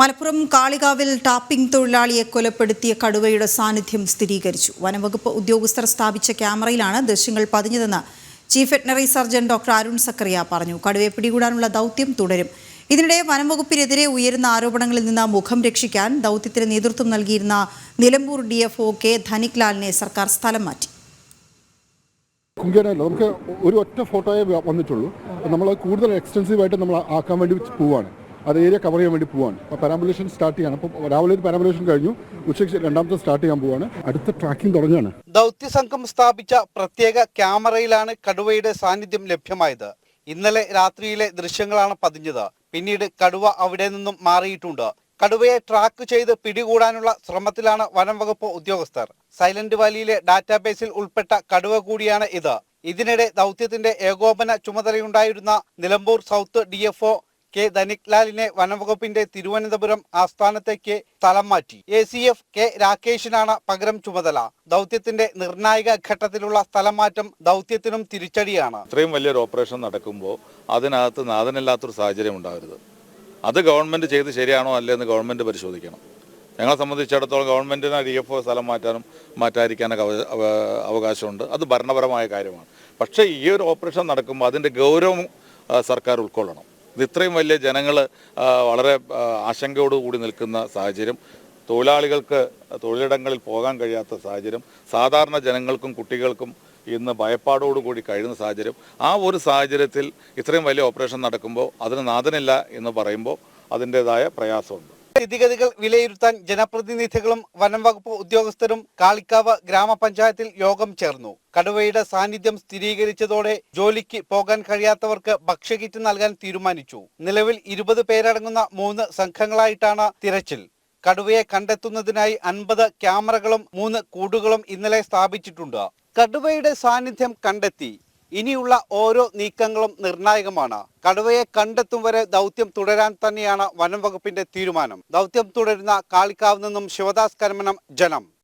Malappuram കാളികാവിൽ tapping തൊഴിലാളിയെ കൊലപ്പെടുത്തിയ കടുവയുടെ സാന്നിധ്യം സ്ഥിരീകരിച്ചു. വനംവകുപ്പ് ഉദ്യോഗസ്ഥർ സ്ഥാപിച്ച ക്യാമറയിലാണ് ദൃശ്യങ്ങൾ പതിഞ്ഞതെന്ന് chief veterinary surgeon doctor Arun Zachariah പറഞ്ഞു. കടുവയെ പിടികൂടാനുള്ള ദൗത്യം തുടരും. ഇതിനിടെ വനംവകുപ്പിനെതിരെ ഉയരുന്ന ആരോപണങ്ങളിൽ നിന്ന് മുഖം രക്ഷിക്കാൻ ദൗത്യത്തിന് നേതൃത്വം നൽകിയിരുന്ന Nilambur D F O K Dhanik ലാലിനെ സർക്കാർ സ്ഥലം മാറ്റി. കുങ്കിയാനല്ല നമുക്ക് ഒരു ഒറ്റ ഫോട്ടോയെ വന്നിട്ടുള്ളൂ. നമ്മൾ കൂടുതൽ എക്സ്റ്റൻസീവായിട്ട് നമ്മൾ ആക്കാൻ വേണ്ടി പോവാണ്. അത് ഏരിയ കവർ ചെയ്യാൻ വേണ്ടി പോവാണ്. അപ്പോൾ പാരാമ്പുലേഷൻ സ്റ്റാർട്ട് ചെയ്യണം. അപ്പോൾ രാവിലെ ഒരു പാരാമ്പുലേഷൻ കഴിഞ്ഞു. ഉച്ചയ്ക്ക് രണ്ടാമത്തെ സ്റ്റാർട്ട് ചെയ്യാൻ പോവാണ്. അടുത്ത ട്രാക്കിംഗ് തുടങ്ങുകയാണ് ദൗത്യസംഘം സ്ഥാപിച്ച പ്രത്യേക ക്യാമറയിലാണ് കടുവയുടെ സാന്നിധ്യം ലഭ്യമായത്. ഇന്നലെ രാത്രിയിലെ ദൃശ്യങ്ങളാണ് പതിഞ്ഞത്. പിന്നീട് കടുവ അവിടെ നിന്നും മാറിയിട്ടുണ്ട്. കടുവയെ ട്രാക്ക് ചെയ്ത് പിടികൂടാനുള്ള ശ്രമത്തിലാണ് വനംവകുപ്പ് ഉദ്യോഗസ്ഥർ. സൈലന്റ് വാലിയിലെ ഡാറ്റാബേസിൽ ഉൾപ്പെട്ട കടുവ കൂടിയാണ് ഇത്. ഇതിനിടെ ദൗത്യത്തിന്റെ ഏകോപന ചുമതലയുണ്ടായിരുന്ന Nilambur south D K Dhanik ലാലിനെ വനംവകുപ്പിന്റെ തിരുവനന്തപുരം ആസ്ഥാനത്തേക്ക് സ്ഥലം മാറ്റി. എ സി എഫ് കെ രാകേഷിനാണ് പകരം ചുമതല. ദൗത്യത്തിന്റെ നിർണായക ഘട്ടത്തിലുള്ള സ്ഥലം മാറ്റം ദൗത്യത്തിനും തിരിച്ചടിയാണ്. ഇത്രയും വലിയൊരു ഓപ്പറേഷൻ നടക്കുമ്പോൾ അതിനകത്ത് നാഥനില്ലാത്തൊരു സാഹചര്യം ഉണ്ടാകരുത്. അത് ഗവൺമെന്റ് ചെയ്ത് ശരിയാണോ അല്ലേ ഗവൺമെന്റ് പരിശോധിക്കണം. ഞങ്ങളെ സംബന്ധിച്ചിടത്തോളം ഗവൺമെന്റിന് ഡി എഫ് ഒ സ്ഥലം മാറ്റാനും മാറ്റാതിരിക്കാനൊക്കെ അവ- അവ- അവകാശമുണ്ട്. അത് ഭരണപരമായ കാര്യമാണ്. പക്ഷേ ഈ ഒരു ഓപ്പറേഷൻ നടക്കുമ്പോൾ അതിന്റെ ഗൗരവം സർക്കാർ ഉൾക്കൊള്ളണം. ഇത് ഇത്രയും വലിയ ജനങ്ങൾ വളരെ ആശങ്കയോടുകൂടി നിൽക്കുന്ന സാഹചര്യം തൊഴിലാളികൾക്ക് തൊഴിലിടങ്ങളിൽ പോകാൻ കഴിയാത്ത സാഹചര്യം സാധാരണ ജനങ്ങൾക്കും കുട്ടികൾക്കും ഇന്ന് ഭയപ്പാടോടുകൂടി കഴിയുന്ന സാഹചര്യം ആ ഒരു സാഹചര്യത്തിൽ ഇത്രയും വലിയ ഓപ്പറേഷൻ നടക്കുമ്പോൾ അതിന് നാഥനില്ല എന്ന് പറയുമ്പോൾ അതിന്റെതായ പ്രയാസമുണ്ട്. സ്ഥിതിഗതികൾ വിലയിരുത്താൻ ജനപ്രതിനിധികളും വനം വകുപ്പ് ഉദ്യോഗസ്ഥരും കാളിക്കാവ് ഗ്രാമപഞ്ചായത്തിൽ യോഗം ചേർന്നു. കടുവയുടെ സാന്നിധ്യം സ്ഥിരീകരിച്ചതോടെ ജോലിക്ക് പോകാൻ കഴിയാത്തവർക്ക് ഭക്ഷ്യകിറ്റ് നൽകാൻ തീരുമാനിച്ചു. നിലവിൽ ഇരുപത് പേരടങ്ങുന്ന മൂന്ന് സംഘങ്ങളായിട്ടാണ് തിരച്ചിൽ. കടുവയെ കണ്ടെത്തുന്നതിനായി അൻപത് ക്യാമറകളും മൂന്ന് കൂടുകളും ഇന്നലെ സ്ഥാപിച്ചിട്ടുണ്ട്. കടുവയുടെ സാന്നിധ്യം കണ്ടെത്തി. ഇനിയുള്ള ഓരോ നീക്കങ്ങളും നിർണായകമാണ്. കടുവയെ കണ്ടെത്തും വരെ ദൗത്യം തുടരാൻ തന്നെയാണ് വനം വകുപ്പിന്റെ തീരുമാനം. ദൗത്യം തുടരുന്ന കാളിക്കാവ് നിന്നും ശിവദാസ് കരമനം ജനം.